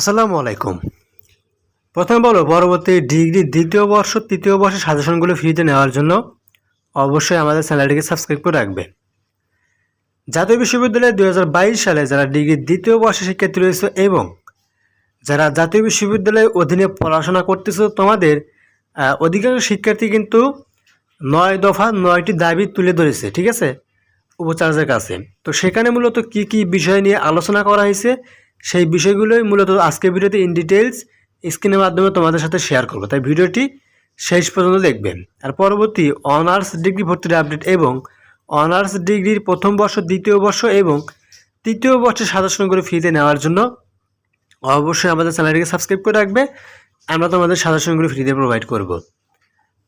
আসসালামু আলাইকুম। প্রথমে বলো, পরবর্তী ডিগ্রি দ্বিতীয় বর্ষ, তৃতীয় বর্ষের সাজেশনগুলো ফ্রিতে নেওয়ার জন্য অবশ্যই আমাদের চ্যানেলটিকে সাবস্ক্রাইব করে রাখবে। জাতীয় বিশ্ববিদ্যালয়ে দু হাজার বাইশ সালে যারা ডিগ্রি দ্বিতীয় বর্ষের শিক্ষার্থী রয়েছে এবং যারা জাতীয় বিশ্ববিদ্যালয়ের অধীনে পড়াশোনা করতেছো, তোমাদের অধিকাংশ শিক্ষার্থী কিন্তু নয় দফা নয়টি দাবি তুলে ধরেছে, ঠিক আছে? উপাচার্যের কাছে। তো সেখানে মূলত কি কি বিষয় নিয়ে আলোচনা করা হয়েছে সেই বিষয়গুলোই মূলত আজকে ভিডিওতে ইন ডিটেলস স্ক্রিনের মাধ্যমে তোমাদের সাথে শেয়ার করব। তাই ভিডিওটি শেষ পর্যন্ত দেখবেন। আর পরবর্তী অনার্স ডিগ্রি ভর্তির আপডেট এবং অনার্স ডিগ্রির প্রথম বর্ষ, দ্বিতীয় বর্ষ এবং তৃতীয় বর্ষে বর্ষের সাজেশনগুলো ফ্রিতে নেওয়ার জন্য অবশ্যই আমাদের চ্যানেলটিকে সাবস্ক্রাইব করে রাখবে। আমরা তোমাদের সাজেশনগুলো ফ্রিতে প্রোভাইড করব।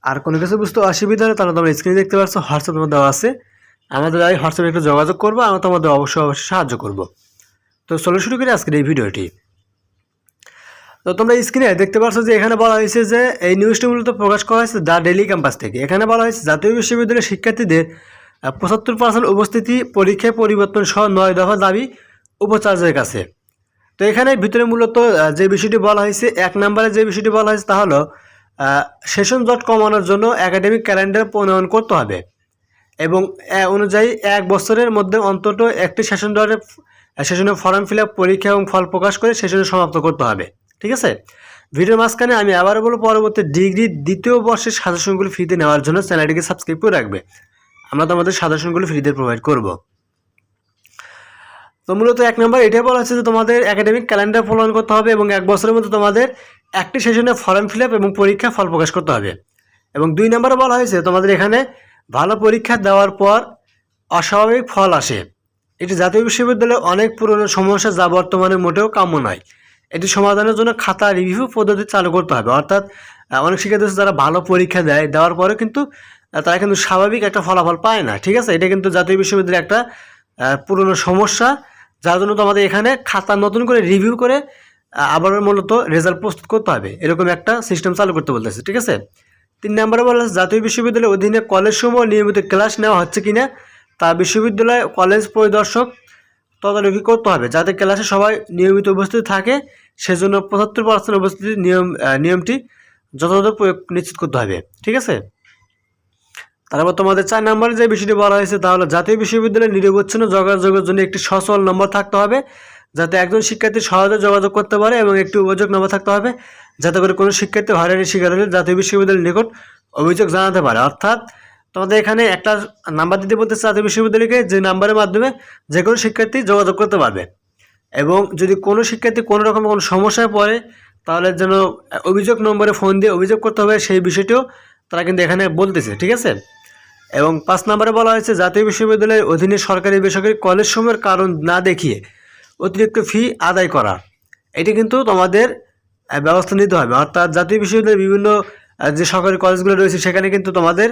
আর কোনো কিছু বুঝতে অসুবিধা হলে তাহলে তোমরা স্ক্রিনে দেখতে পাচ্ছ হোয়াটসঅ্যাপ নম্বর দেওয়া আছে। আমাদের এই হোয়াটসঅ্যাপে একটু যোগাযোগ করব, আমরা তোমাদের অবশ্যই অবশ্যই সাহায্য করব। তো চলো শুরু করি আজকের এই ভিডিওটি। তো তোমরা স্ক্রিনে দেখতে পাচ্ছ যে এখানে বলা হয়েছে যে এই নিউজটি মূলত প্রকাশ করা হয়েছে দ্য ডেলি ক্যাম্পাস থেকে। এখানে বলা হয়েছে, জাতীয় বিশ্ববিদ্যালয়ের শিক্ষার্থীদের পঁচাত্তর পার্সেন্ট উপস্থিতি, পরীক্ষায় পরিবর্তন সহ নয় দফা দাবি উপাচার্যের কাছে। তো এখানে ভিতরে মূলত যে বিষয়টি বলা হয়েছে, এক নম্বরে যে বিষয়টি বলা হয়েছে তা হলো সেশন জট কমানোর জন্য একাডেমিক ক্যালেন্ডার প্রণয়ন করতে হবে। এবং অনুযায়ী এক বছরের মধ্যে অন্তত একটি সেশন জটের সেশনের ফর্ম ফিল আপ পরীক্ষা এবং ফল প্রকাশ করে সেশনে সমাপ্ত করতে হবে। ঠিক আছে? ভিডিওর মাঝখানে আমি আবারও বলব, পরবর্তী ডিগ্রি দ্বিতীয় বর্ষের সাজেশনগুলো ফ্রিতে নেওয়ার জন্য চ্যানেলটিকে সাবস্ক্রাইব করে রাখবে। আমরা তোমাদের সাজেশনগুলো ফ্রিতে প্রোভাইড করব। তো মূলত এক নম্বর এটাই বলা হচ্ছে যে তোমাদের একাডেমিক ক্যালেন্ডার ফলন করতে হবে এবং এক বছরের মধ্যে তোমাদের একটি সেশনে ফর্ম ফিল আপ এবং পরীক্ষা, ফল প্রকাশ করতে হবে। এবং দুই নম্বরে বলা হয়েছে তোমাদের এখানে ভালো পরীক্ষা দেওয়ার পর অস্বাভাবিক ফল আসে। এটি জাতীয় বিশ্ববিদ্যালয়ে অনেক পুরনো সমস্যা যা বর্তমানে মোটেও কাম্য নয়। এটি সমাধানের জন্য খাতা রিভিউ পদ্ধতি চালু করতে হবে। অর্থাৎ অনেক শিক্ষার্থী যারা ভালো পরীক্ষা দেয়, দেওয়ার পরে কিন্তু তারা কিন্তু স্বাভাবিক একটা ফলাফল পায় না। ঠিক আছে? এটা কিন্তু জাতীয় বিশ্ববিদ্যালয়ের একটা পুরনো সমস্যা। যার জন্য তোমাদের এখানে খাতা নতুন করে রিভিউ করে আবার মূলত রেজাল্ট প্রস্তুত করতে হবে। এরকম একটা সিস্টেম চালু করতে বলতেছে। ঠিক আছে? তিন নম্বরে বলা জাতীয় বিশ্ববিদ্যালয়ের অধীনে কলেজসমূহ নিয়মিত ক্লাস নেওয়া হচ্ছে কিনা তা বিশ্ববিদ্যালয় কলেজ পরিদর্শক তদারকি করতে হবে। যাতে ক্লাসে সবাই নিয়মিত উপস্থিত থাকে, সেজন্য পঁচাত্তর পার্সেন্ট উপস্থিতির নিয়ম নিয়মটি যথাযথ প্রয়োগ নিশ্চিত করতে হবে। ঠিক আছে? তারপর তোমাদের চার নম্বরে যে বিষয়টি বলা হয়েছে তাহলে জাতীয় বিশ্ববিদ্যালয়ের নিরবচ্ছিন্ন যোগাযোগের জন্য একটি সচল নম্বর থাকতে হবে, যাতে একজন শিক্ষার্থী সহজে যোগাযোগ করতে পারে এবং একটি অভিযোগ নম্বর থাকতে হবে, যাতে করে কোনো শিক্ষার্থী হয়রানির শিকার হলে জাতীয় বিশ্ববিদ্যালয়ের নিকট অভিযোগ জানাতে পারে। অর্থাৎ তোমাদের এখানে একটা নাম্বার দিতে বলতেছে জাতীয় বিশ্ববিদ্যালয়কে, যে নাম্বারের মাধ্যমে যে কোনো শিক্ষার্থী যোগাযোগ করতে পারবে। এবং যদি কোনো শিক্ষার্থী কোনো রকম কোনো সমস্যায় পড়ে, তাহলে যেন অভিযোগ নম্বরে ফোন দিয়ে অভিযোগ করতে হবে, সেই বিষয়টিও তারা কিন্তু এখানে বলতেছে, ঠিক আছে? এবং পাঁচ নম্বরে বলা হয়েছে, জাতীয় বিশ্ববিদ্যালয়ের অধীনে সরকারি বেসরকারি কলেজ সময়ের কারণ না দেখিয়ে অতিরিক্ত ফি আদায় করা। এটি কিন্তু তোমাদের ব্যবস্থা নিতে হবে। অর্থাৎ জাতীয় বিশ্ববিদ্যালয়ের বিভিন্ন যে সরকারি কলেজগুলো রয়েছে, সেখানে কিন্তু তোমাদের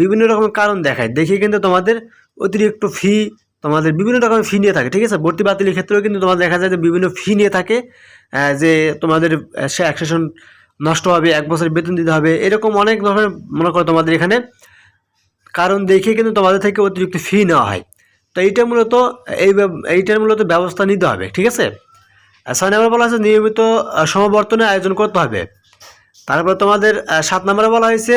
বিভিন্ন রকমের কারণ দেখায়। দেখে কিন্তু তোমাদের অতিরিক্ত ফি তোমাদের বিভিন্ন রকমের ফি নিয়ে থাকে, ঠিক আছে? ভর্তি বাতিলের ক্ষেত্রেও কিন্তু তোমাদের দেখা যায় যে বিভিন্ন ফি নিয়ে থাকে যে তোমাদের এক সেশন নষ্ট হবে, এক বছর বেতন দিতে হবে, এরকম অনেক ধরনের মনে করো তোমাদের এখানে কারণ দেখে কিন্তু তোমাদের থেকে অতিরিক্ত ফি নেওয়া হয়। তো এইটা মূলত, এই এইটার মূলত ব্যবস্থা নিতে হবে, ঠিক আছে? ছয় নম্বরে বলা হয়েছে নিয়মিত সমাবর্তনের আয়োজন করতে হবে। তারপর তোমাদের সাত নম্বরে বলা হয়েছে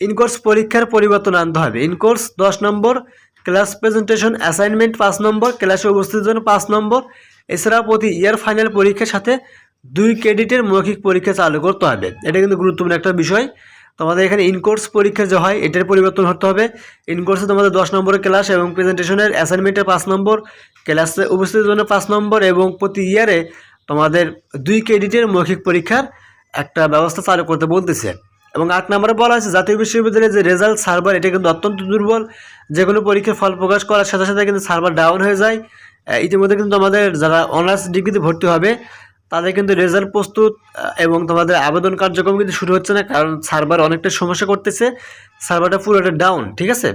ইনকোর্স পরীক্ষার পরিবর্তন আনতে হবে। ইনকোর্স দশ নম্বর, ক্লাস প্রেজেন্টেশন অ্যাসাইনমেন্ট পাঁচ নম্বর, ক্লাসে উপস্থিতির জন্য পাঁচ নম্বর। এছাড়া প্রতি ইয়ার ফাইনাল পরীক্ষার সাথে দুই ক্রেডিটের মৌখিক পরীক্ষা চালু করতে হবে। এটা কিন্তু গুরুত্বপূর্ণ একটা বিষয়। তোমাদের এখানে ইনকোর্স পরীক্ষা যে হয়, এটার পরিবর্তন হতে হবে। ইনকোর্সে তোমাদের দশ নম্বরের ক্লাস এবং প্রেজেন্টেশনের অ্যাসাইনমেন্টের পাঁচ নম্বর, ক্লাসে উপস্থিতির জন্য পাঁচ নম্বর এবং প্রতি ইয়ারে তোমাদের দুই ক্রেডিটের মৌখিক পরীক্ষার একটা ব্যবস্থা চালু করতে বলতেছে। এবং আট নম্বরে বলা হয়েছে, জাতীয় বিশ্ববিদ্যালয়ের যে রেজাল্ট সার্ভার এটা কিন্তু অত্যন্ত দুর্বল। যে কোনো পরীক্ষার ফল প্রকাশ করার সাথে সাথে কিন্তু সার্ভার ডাউন হয়ে যায়। ইতিমধ্যে কিন্তু আমাদের যারা অনার্স ডিগ্রিতে ভর্তি হবে, তাদের কিন্তু রেজাল্ট প্রস্তুত এবং তোমাদের আবেদন কার্যক্রম কিন্তু শুরু হচ্ছে না, কারণ সার্ভার অনেকটা সমস্যা করতেছে। সার্ভারটা পুরোটা ডাউন ঠিক আছে?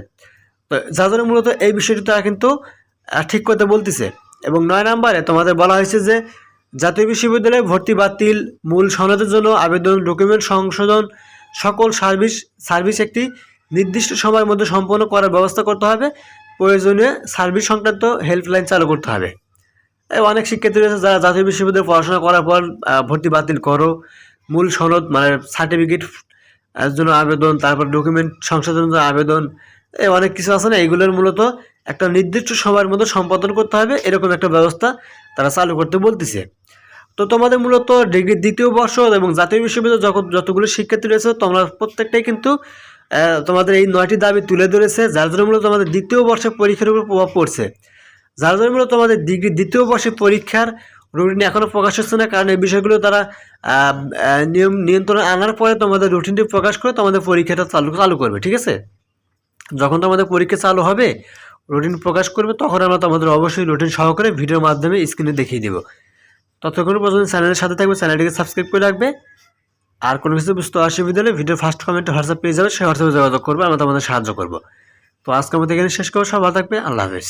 তো যার জন্য মূলত এই বিষয়টি তারা কিন্তু ঠিক করতে বলতেছে। এবং নয় নম্বরে তোমাদের বলা হয়েছে যে, জাতীয় বিশ্ববিদ্যালয়ে ভর্তি বাতিল, মূল সনদের জন্য আবেদন ডকুমেন্ট সংশোধন সকল সার্ভিস সার্ভিস একটি নির্দিষ্ট সময়ের মধ্যে সম্পন্ন করার ব্যবস্থা করতে হবে। প্রয়োজনীয় সার্ভিস সংক্রান্ত হেল্পলাইন চালু করতে হবে। অনেক শিক্ষার্থী রয়েছে যারা জাতীয় বিশ্ববিদ্যালয়ে পড়াশোনা করার পর ভর্তি বাতিল করো। মূল সনদ মানে সার্টিফিকেট জন্য আবেদন, তারপর ডকুমেন্ট সংশোধনের জন্য আবেদন। অনেক কিছু আছে না, এগুলোর মূলত একটা নির্দিষ্ট সময়ের মধ্যে সম্পাদন করতে হবে। এরকম একটা ব্যবস্থা তারা চালু করতে বলতেছে। তো তোমাদের মূলত ডিগ্রির দ্বিতীয় বর্ষ এবং জাতীয় বিশ্ববিদ্যালয়ে যত যতগুলো শিক্ষার্থী রয়েছে, তোমরা প্রত্যেকটাই কিন্তু তোমাদের এই নয়টি দাবি তুলে ধরেছে, যার জন্য মূলত তোমাদের দ্বিতীয় বর্ষের পরীক্ষার উপর প্রভাব পড়ছে। যার জন্য মূলত তোমাদের ডিগ্রি দ্বিতীয় বর্ষের পরীক্ষার রুটিন এখনও প্রকাশ হচ্ছে না, কারণ এই বিষয়গুলো তারা নিয়ম, নিয়ন্ত্রণে আনার পরে তোমাদের রুটিনটি প্রকাশ করে তোমাদের পরীক্ষাটা চালু চালু করবে, ঠিক আছে? যখন তোমাদের পরীক্ষা চালু হবে রুটিন প্রকাশ করবে, তখন আমরা তোমাদের অবশ্যই রুটিন সহকারে ভিডিওর মাধ্যমে স্ক্রিনে দেখিয়ে দেবো। ততক্ষণ পর্যন্ত চ্যানেলের সাথে থাকবে, চ্যানেলটিকে সাবস্ক্রাইব করে রাখবে। আর কোনো কিছু বুঝতে অসুবিধা হলে ভিডিও ফার্স্ট কমেন্টে হোয়াটসঅ্যাপ পেয়ে যাবে, সেই হোয়াটসঅ্যাপে যোগাযোগ করবে, আমরা তোমাদের সাহায্য করব। তো আজকের মতো এখানে শেষ করব সব ভালো থাকবে, আল্লাহ হাফেজ।